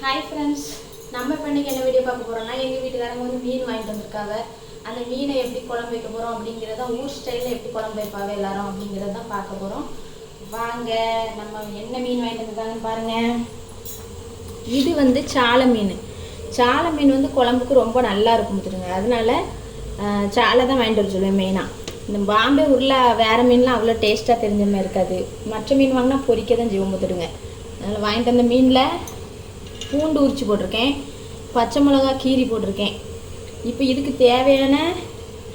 Hi friends நம்ம இப்போ இன்னைக்கு என்ன வீடியோ பார்க்க போகிறோம்னா எங்கள் வீட்டுக்காரங்க வந்து மீன் வாங்கிட்டு வந்திருக்காங்க. அந்த மீனை எப்படி குழம்பு வைக்க போகிறோம் அப்படிங்கிறத ஊர் ஸ்டைலில் எப்படி குழம்பு வைப்பாங்க எல்லாரும் அப்படிங்கிறத தான் பார்க்க போகிறோம் வாங்க நம்ம என்ன மீன் வாங்கிட்டு வந்திருக்காங்கன்னு பாருங்கள் இது வந்து சாலை மீன். சாலை மீன் வந்து குழம்புக்கு ரொம்ப நல்லா இருக்கும் பார்த்துருங்க அதனால சாலை தான் வாங்கிட்டு வர சொல்லுவேன் மெயினாக இந்த பாம்பே ஊரில் வேறு மீன்லாம் அவ்வளோ டேஸ்ட்டாக தெரிஞ்ச மாதிரி இருக்காது. மற்ற மீன் வாங்கினா பொரிக்க தான் செய்வோம் பார்த்துடுங்க அதனால் வாங்கிட்டு வந்த மீனில் பூண்டு உரிச்சு போட்டிருக்கேன். பச்சை மிளகா கீரி போட்டிருக்கேன். இப்போ இதுக்கு தேவையான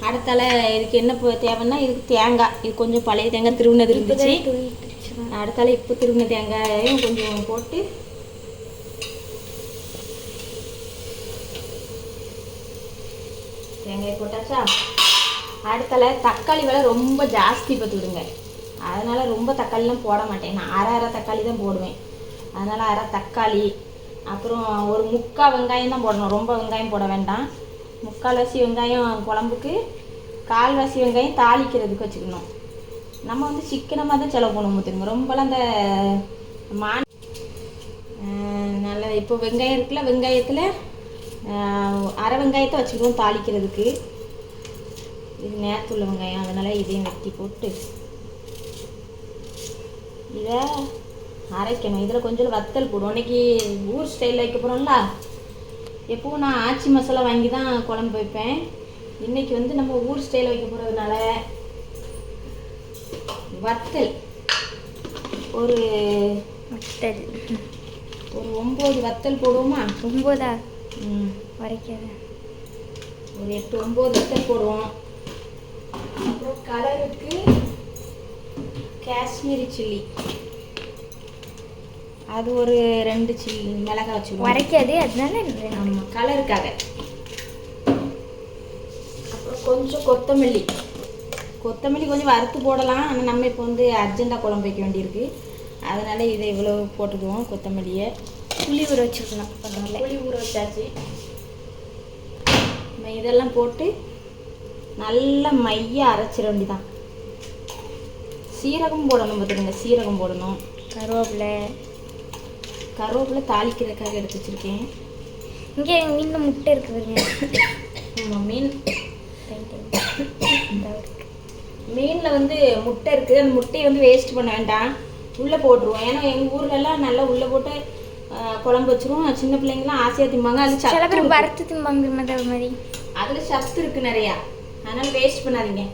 அடுத்தால இதுக்கு என்ன தேவைன்னா இதுக்கு தேங்காய். இது கொஞ்சம் பழைய தேங்காய் திருவினது இருந்துச்சு. அடுத்தால இப்போ திருவின தேங்காயும் கொஞ்சம் போட்டு தேங்காய் போட்டாச்சா? அடுத்தால தக்காளி விலை ரொம்ப ஜாஸ்தி பார்த்துக்கிடுங்க அதனால் ரொம்ப தக்காளிலாம் போட மாட்டேன். நான் அரை அரை தக்காளி தான் போடுவேன். அதனால் அரை தக்காளி அப்புறம் ஒரு முக்கால் வெங்காயம் தான் போடணும். ரொம்ப வெங்காயம் போட வேண்டாம். முக்கால்வாசி வெங்காயம் குழம்புக்கு கால்வாசி வெங்காயம் தாளிக்கிறதுக்கு வச்சுக்கணும். நம்ம வந்து சிக்கனமாக தான் செலவு பண்ணுவோம் பார்த்துருங்க ரொம்பலாம் அந்த மான் நல்ல நல்லா இப்போ வெங்காயம் இருக்குல்ல வெங்காயத்தில் அரை வெங்காயத்தை வச்சுக்கிடுவோம் தாளிக்கிறதுக்கு. இது நேரத்துள்ள வெங்காயம். அதனால் இதையும் வெட்டி போட்டு இதை அரைக்கணும். இதில் கொஞ்சம் வத்தல் போடுவோம். இன்னைக்கு ஊர் ஸ்டைலில் வைக்க போகிறோம்ல எப்பவும் நான் ஆச்சி மசாலா வாங்கி தான் குழம்பு வைப்பேன். இன்னைக்கு வந்து நம்ம ஊர் ஸ்டைலில் வைக்க போகிறதுனால வத்தல். ஒரு வத்தல். ஒரு ஒம்பது வத்தல் போடுவோமா? ஒம்போதா? ம். வரைக்காத. ஒரு எட்டு ஒம்பது வத்தல் போடுவோம். அப்புறம் கலருக்கு காஷ்மீரி சில்லி. அது ஒரு ரெண்டு சில்லி மிளகாய் வச்சுருவோம். வரைக்காது அதனால. ஆமாம் கலருக்காக. அப்புறம் கொஞ்சம் கொத்தமல்லி. கொத்தமல்லி கொஞ்சம் வறுத்து போடலாம். ஆனால் நம்ம இப்போ வந்து அர்ஜென்ட்டாக குழம்பு வைக்க வேண்டியிருக்கு. அதனால் இதை இவ்வளோ போட்டுக்குவோம் கொத்தமல்லியை. புளி ஊற வச்சுருக்கலாம் புளி ஊற வச்சாச்சு. நம்ம இதெல்லாம் போட்டு நல்லா மைய அரைச்சிட வேண்டிதான் சீரகம் போடணும் பார்த்துடுங்க சீரகம் போடணும். கருவேப்பிலை கருவேப்பிலை தாளிக்கிறதுக்காக எடுத்து வச்சுருக்கேன். இங்கே வீட்டில் முட்டை இருக்கு பாருங்க. ஆமாம் மீன். மீனில் வந்து முட்டை இருக்குது. அந்த முட்டையை வந்து வேஸ்ட் பண்ண வேண்டாம். உள்ளே போட்டுருவோம். ஏன்னா எங்கள் ஊர்லலாம் நல்லா உள்ளே போட்டு குழம்பு வச்சிருவோம். சின்ன பிள்ளைங்கலாம் ஆசையாக திம்பாங்க. அது சில பேர் வறுத்து திம்பாங்க மாதிரி அது மாதிரி. அதில் சத்து இருக்குது நிறையா. அதனால் வேஸ்ட் பண்ணாதீங்க.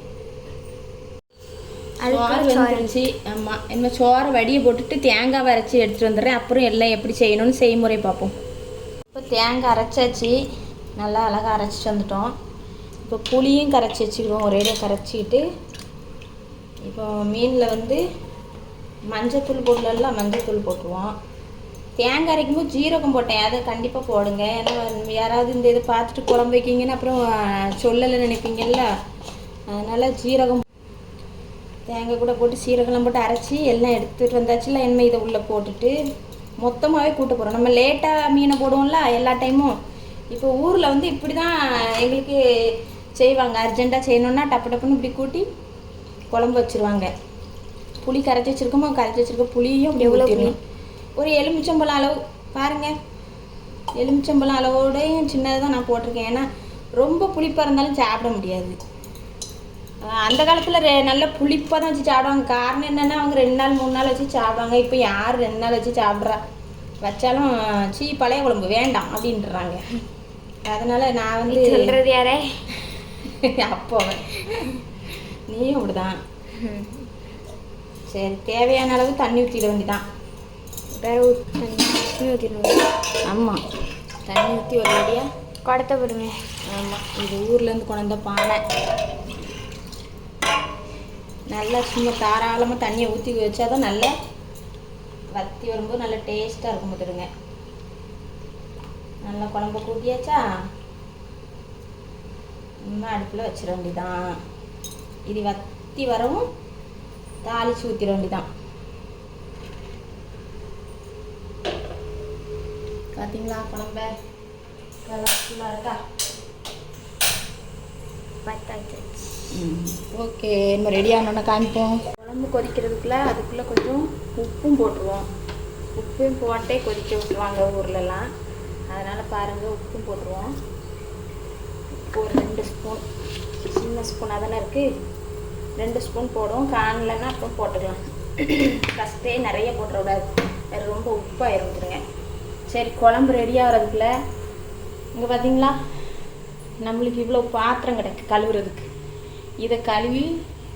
சோறு. வந்துருச்சு ஆமாம் என்ன சோறை வடியை போட்டுட்டு தேங்காய் அரைச்சி எடுத்துகிட்டு வந்துடுறேன். அப்புறம் எல்லாம் எப்படி செய்யணும்னு செய்முறை பார்ப்போம். இப்போ தேங்காய் அரைச்சாச்சு. நல்லா அழகாக அரைச்சிட்டு வந்துட்டோம். இப்போ புளியும் கரைச்சி வச்சுக்கிடுவோம். ஒரேடியாக கரைச்சிக்கிட்டு இப்போ மீனில் வந்து மஞ்சத்தூள் போடலாம் மஞ்சத்தூள் போட்டுருவோம். தேங்காய் அரைக்கும் போது ஜீரகம் போட்டேன். அதை கண்டிப்பாக போடுங்க. ஏன்னா யாராவது இந்த இதை பார்த்துட்டு குழம்பு வைக்கிங்கன்னு அப்புறம் சொல்லலை நினைப்பீங்கல்ல. அதனால் ஜீரகம் தேங்காய் கூட போட்டு சீரகம்லாம் போட்டு அரைச்சி எல்லாம் எடுத்துகிட்டு வந்தாச்சுல எண்ணெய் இதை உள்ளே போட்டுட்டு மொத்தமாகவே கூட்ட போகிறோம் நம்ம லேட்டாக மீனை போடுவோம்ல எல்லா டைமும் இப்போ ஊரில் வந்து இப்படி தான் எங்களுக்கு செய்வாங்க. அர்ஜெண்ட்டாக செய்யணுன்னா டப்பு டப்புன்னு இப்படி கூட்டி குழம்பு வச்சுருவாங்க. புளி கரைச்சி வச்சுருக்கோமோ கரைச்சி வச்சுருக்க புளியும் அப்படி? ஊற்றிடணும் ஒரு எலுமிச்சம்பழம் அளவு. பாருங்கள் எலுமிச்சம்பழம் அளவோடையும் சின்னதாக தான் நான் போட்டிருக்கேன். ஏன்னா ரொம்ப புளிப்பாக இருந்தாலும் சாப்பிட முடியாது. அந்த காலத்தில் ரெ நல்ல புளிப்பாக தான் வச்சு சாப்பிடுவாங்க. காரணம் என்னென்னா அவங்க ரெண்டு நாள் மூணு நாள் வச்சு சாப்பிடுவாங்க. இப்போ யார் ரெண்டு நாள் வச்சு சாப்பிட்றா? வச்சாலும் சீ பழைய குழம்பு வேண்டாம் அப்படின்றாங்க. அதனால் நான் வந்து சொல்றது யாரே? அப்போ நீயும் அப்படிதான். சரி தேவையான அளவு தண்ணி ஊற்றிட வேண்டியதான் வேற ஊற்றி ஊற்றிடுவோம் ஆமாம் தண்ணி ஊற்றி ஒரு வழியாக குடத்தை போடுங்க. ஆமாம் இது ஊர்லேருந்து கொண்டு வந்த பானை. நல்லா சும்மா தாராளமாக தண்ணியை ஊற்றி வச்சா தான் நல்லா வத்தி வரும்போது நல்லா டேஸ்ட்டாக இருக்கும் பார்த்துடுங்க. நல்லா குழம்ப கூட்டியாச்சா? இன்னும் அடுப்பில் வச்சிட வேண்டிதான் இது வத்தி வரவும் தாளிச்சு ஊற்றிட வேண்டிதான் பார்த்தீங்களா குழம்ப? கலர்ஃபுல்லாக இருக்கா? ஓகே நம்ம ரெடி ஆனோன்னு காமிப்போம். குழம்பு கொதிக்கிறதுக்குள்ள அதுக்குள்ளே கொஞ்சம் உப்பும் போட்டுருவோம். உப்பையும் போட்டே கொதிக்க விட்டுருவாங்க ஊர்லலாம். அதனால் பாருங்கள் உப்பும் போட்டுருவோம். உப்பு ஒரு ரெண்டு ஸ்பூன் சின்ன ஸ்பூனாக தானே இருக்குது ரெண்டு ஸ்பூன் போடுவோம். காணலைன்னா அப்புறம் போட்டுக்கலாம். ஃபஸ்ட்டே நிறைய போட்டுறக்கூடாது. வேறு ரொம்ப உப்பாயிரும் விட்டுருங்க சரி குழம்பு ரெடி ஆகிறதுக்குள்ள. இங்கே பார்த்தீங்களா நம்மளுக்கு இவ்வளோ பாத்திரம் கிடக்கு கழுவுறதுக்கு. இதை கழுவி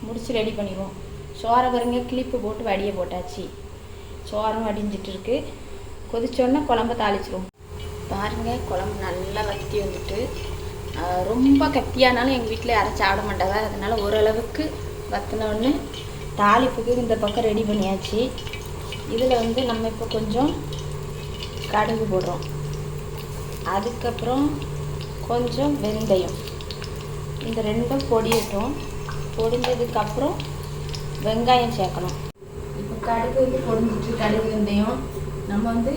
முடிச்சு ரெடி பண்ணிடுவோம். சோறை பாருங்க கிளிப்பு போட்டு வடிய போட்டாச்சு. சோறும் வடிஞ்சிட்டு இருக்கு. கொதிச்சோடனே குழம்ப தாளிச்சிருவோம். பாருங்க குழம்பு நல்லா வத்தி வந்துட்டு ரொம்ப கத்தியானாலும் எங்கள் வீட்டில் யாரும் சாப்பிட மாட்டாங்க. அதனால ஓரளவுக்கு வத்தினோடனே தாளிப்புக்கு இந்த பக்கம் ரெடி பண்ணியாச்சு. இதில் வந்து நம்ம இப்போ கொஞ்சம் கடுகு போடுறோம். அதுக்கப்புறம் கொஞ்சம் வெந்தயம். இந்த ரெண்டும் பொடியட்டும். பொடிஞ்சதுக்கப்புறம் வெங்காயம் சேர்க்கணும். இப்போ கடுகு வந்து பொடிஞ்சிட்டு கடுகு வெந்தயம். நம்ம வந்து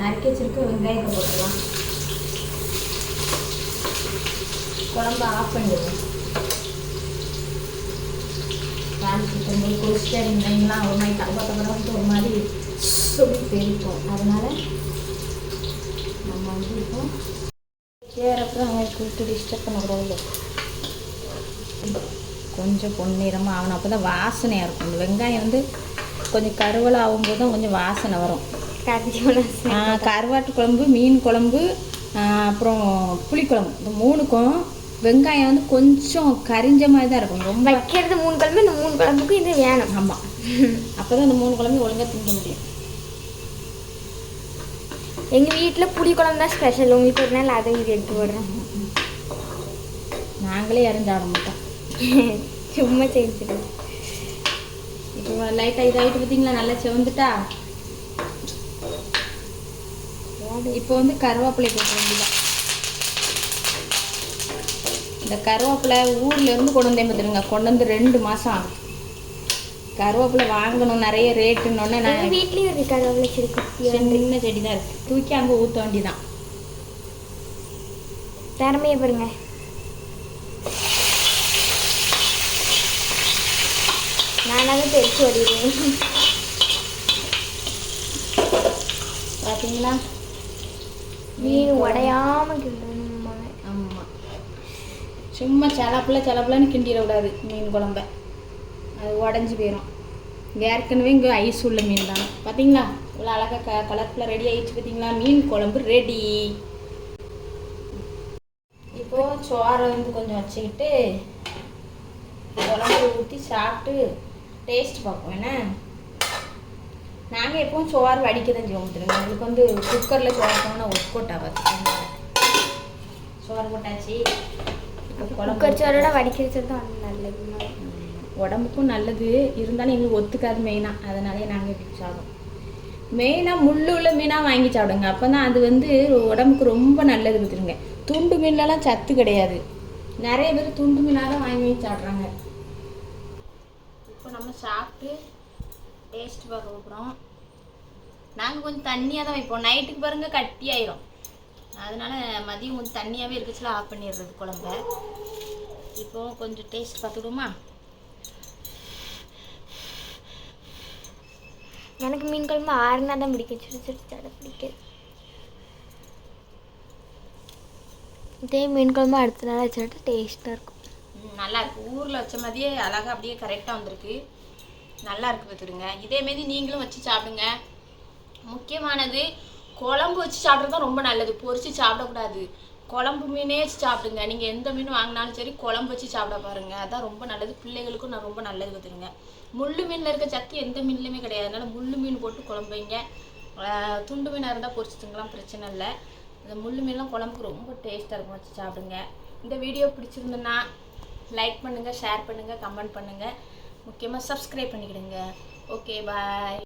நறுக்கி வச்சிருக்க வெங்காயத்தை போட்டுக்கலாம். குழம்ப ஆஃப் பண்ணிடுவோம். தாளிச்சிட்டு குளிச்சுட்டு இருந்தீங்களா ஒரு மாதிரி கலப்பட்ட வந்து ஒரு மாதிரி சொல்லி தெரிக்கும் அதனால நம்ம வந்து இப்போ சேரப்போ அவங்களுக்கு விட்டு டிஸ்டர்ப் பண்ணக்கூடாது கொஞ்சம் பொன்னிறமாக ஆகணும். அப்போ தான் வாசனையாக இருக்கும். இந்த வெங்காயம் வந்து கொஞ்சம் கருவலை ஆகும்போது தான் கொஞ்சம் வாசனை வரும். கருவாட்டு குழம்பு மீன் குழம்பு அப்புறம் புளிக்குழம்பு. இந்த மூணுக்கும் வெங்காயம் வந்து கொஞ்சம் கரிஞ்ச மாதிரி தான் இருக்கும். ரொம்ப வைக்கிறது மூணு குழம்பு இந்த மூணு குழம்புக்கும் இது வேணும். ஆமாம் அப்போ தான் இந்த மூணு குழம்பு ஒழுங்காக திங்க முடியும். எங்கள் வீட்டில் புளி குழம்பு தான் ஸ்பெஷல் உங்களுக்கு ஒரு நாள் அதை இது எடுத்து போடுறேன். நாங்களே சாப்பிட மாட்டோம். சும்மா செஞ்சுட்டு இப்போ லைட்டாக இதாகிட்டு பார்த்தீங்களா? நல்லா செவந்துட்டா? இப்போ வந்து கருவேப்பிலை போட்ட வேண்டியதான் இந்த கருவேப்பிலை ஊர்ல இருந்து கொண்டு வந்தேன் பார்த்துருங்க கொண்டு வந்து ரெண்டு மாதம் ஆகும் கருவேப்பிலை வாங்கணும் நிறைய ரேட்டுன்னொன்னே நான் வீட்லேயும் இருக்கு கருவேப்பிலை செடி. சின்ன செடி தான் இருக்கு. தூக்கி அங்கே ஊற்ற வேண்டியதான் திறமையை பாருங்க. நானாக தெரிச்சு ஓடிடுவேன். பார்த்தீங்களா மீன் உடையாம கிண்டணும் ஆமாம் சும்மா செலப்புல செலப்புலன்னு கிண்டிட விடாது மீன் குழம்ப. அது உடஞ்சி போயிடும் ஏற்கனவே இங்கே ஐஸ் உள்ள மீன் தான். பார்த்தீங்களா இவ்வளோ அழகாக க கலர்ஃபுல்லாக ரெடி ஆயிடுச்சு பார்த்தீங்களா மீன் குழம்பு ரெடி இப்போது சோறை வந்து கொஞ்சம் வச்சுக்கிட்டு குழம்பு ஊற்றி சாப்பிட்டு டேஸ்ட் பார்ப்போம். என்ன? நாங்கள் எப்பவும் சோறு வடிக்க தான் செய்வோம் தெரியுங்க எங்களுக்கு வந்து குக்கரில் சோறு போனால் ஒர்க் பார்த்துக்கோங்க சோறு போட்டாச்சு. குழம்பு குக்கர் சோறோட வடிக்கிறது தான் நல்லது. உடம்புக்கும் நல்லது. இருந்தாலும் எங்களுக்கு ஒத்துக்காது மெயினாக அதனாலே நாங்கள் இப்படி சாப்பிடுவோம் மெயினாக முள் உள்ள மீனாக வாங்கி சாப்பிடுங்க. அப்போ தான் அது வந்து உடம்புக்கு ரொம்ப நல்லது பார்த்துருங்க துண்டு மீன்லலாம் சத்து கிடையாது. நிறைய பேர் துண்டு மீனாக தான் வாங்கி வாங்கி சாப்பிட்றாங்க. இப்போ நம்ம சாப்பிட்டு டேஸ்ட் பார்க்க போகிறோம் நாங்கள் கொஞ்சம் தண்ணியாக தான் வைப்போம். நைட்டுக்கு பாருங்க கட்டி ஆயிரும். அதனால மதியம் கொஞ்சம் தண்ணியாகவே இருக்குச்சுல ஆஃப் பண்ணிடுறது குழம்ப. இப்போ கொஞ்சம் டேஸ்ட் பார்த்துடுமா எனக்கு மீன் குழம்பு ஆறுனா தான் பிடிக்கும். சுடு சுடு பிடிக்காது. இதே மீன் குழம்பு அடுத்த நாள் வச்சுட்டு டேஸ்ட்டாக இருக்கும். நல்லா இருக்கு. ஊரில் வச்ச மாதிரியே அழகா அப்படியே கரெக்டாக வந்திருக்கு. நல்லா இருக்கு பார்த்துருங்க இதே மாரி நீங்களும் வச்சு சாப்பிடுங்க. முக்கியமானது குழம்பு வச்சு சாப்பிட்றது தான் ரொம்ப நல்லது. பொரிச்சு சாப்பிடக்கூடாது. குழம்பு மீனே சாப்பிடுங்க. நீங்கள் எந்த மீன் வாங்கினாலும் சரி குழம்பு வச்சு சாப்பிட பாருங்க. அதான் ரொம்ப நல்லது. பிள்ளைகளுக்கும் நான் ரொம்ப நல்லது கற்றுக்குங்க முள் மீனில் இருக்க சத்து எந்த மீன்லையுமே கிடையாது. அதனால் முள் மீன் போட்டு குழம்பு வைங்க. துண்டு மீனாக இருந்தால் பொரிச்சு பிரச்சனை இல்லை. இந்த முள் மீன்லாம் குழம்புக்கு ரொம்ப டேஸ்ட்டாக இருக்கும் வச்சு சாப்பிடுங்க. இந்த வீடியோ பிடிச்சிருந்துன்னா லைக் பண்ணுங்கள் ஷேர் பண்ணுங்கள் கமெண்ட் பண்ணுங்கள் முக்கியமாக சப்ஸ்கிரைப் பண்ணிக்கிடுங்க. Okay bye.